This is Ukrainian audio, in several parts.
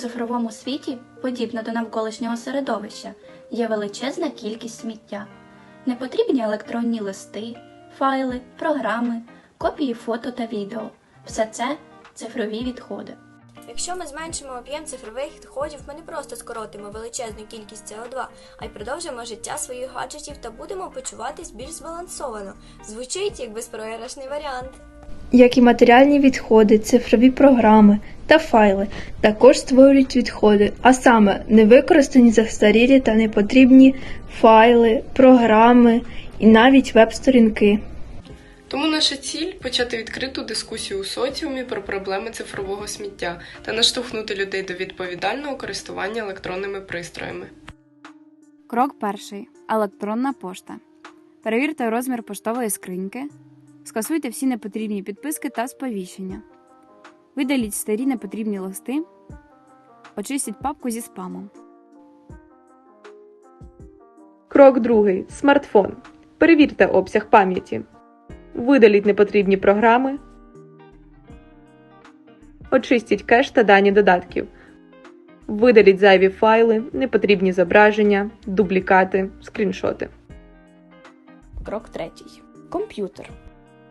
цифровому світі, подібно до навколишнього середовища, є величезна кількість сміття. Непотрібні електронні листи, файли, програми, копії фото та відео. Все це цифрові відходи. Якщо ми зменшимо об'єм цифрових відходів, ми не просто скоротимо величезну кількість СО2, а й продовжимо життя своїх гаджетів та будемо почуватись більш збалансовано. Звучить як безпрограшний варіант. як і матеріальні відходи, цифрові програми та файли також створюють відходи, а саме невикористані застарілі та непотрібні файли, програми і навіть веб-сторінки. Тому наша ціль почати відкриту дискусію у соціумі про проблеми цифрового сміття та наштовхнути людей до відповідального користування електронними пристроями. Крок перший. Електронна пошта. Перевірте розмір поштової скриньки. Скасуйте всі непотрібні підписки та сповіщення. Видаліть старі непотрібні листи. Очистіть папку зі спамом. Крок другий. Смартфон. Перевірте обсяг пам'яті. Видаліть непотрібні програми. Очистіть кеш та дані додатків. Видаліть зайві файли, непотрібні зображення, дублікати, скріншоти. Крок третій. Комп'ютер.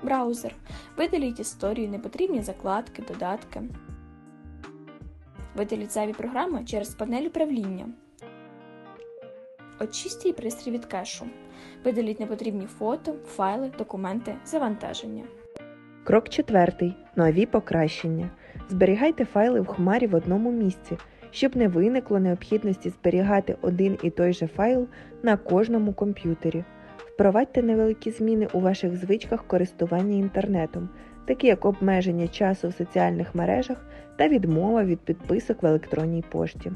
Браузер. Видаліть історію, непотрібні закладки, додатки. Видаліть зайві програми через панель управління. Очистіть пристрій від кешу. Видаліть непотрібні фото, файли, документи, завантаження. Крок четвертий. Нові покращення. Зберігайте файли в хмарі в одному місці, щоб не виникло необхідності зберігати один і той же файл на кожному комп'ютері. Впровадьте невеликі зміни у ваших звичках користування інтернетом, такі як обмеження часу в соціальних мережах та відмова від підписок в електронній пошті.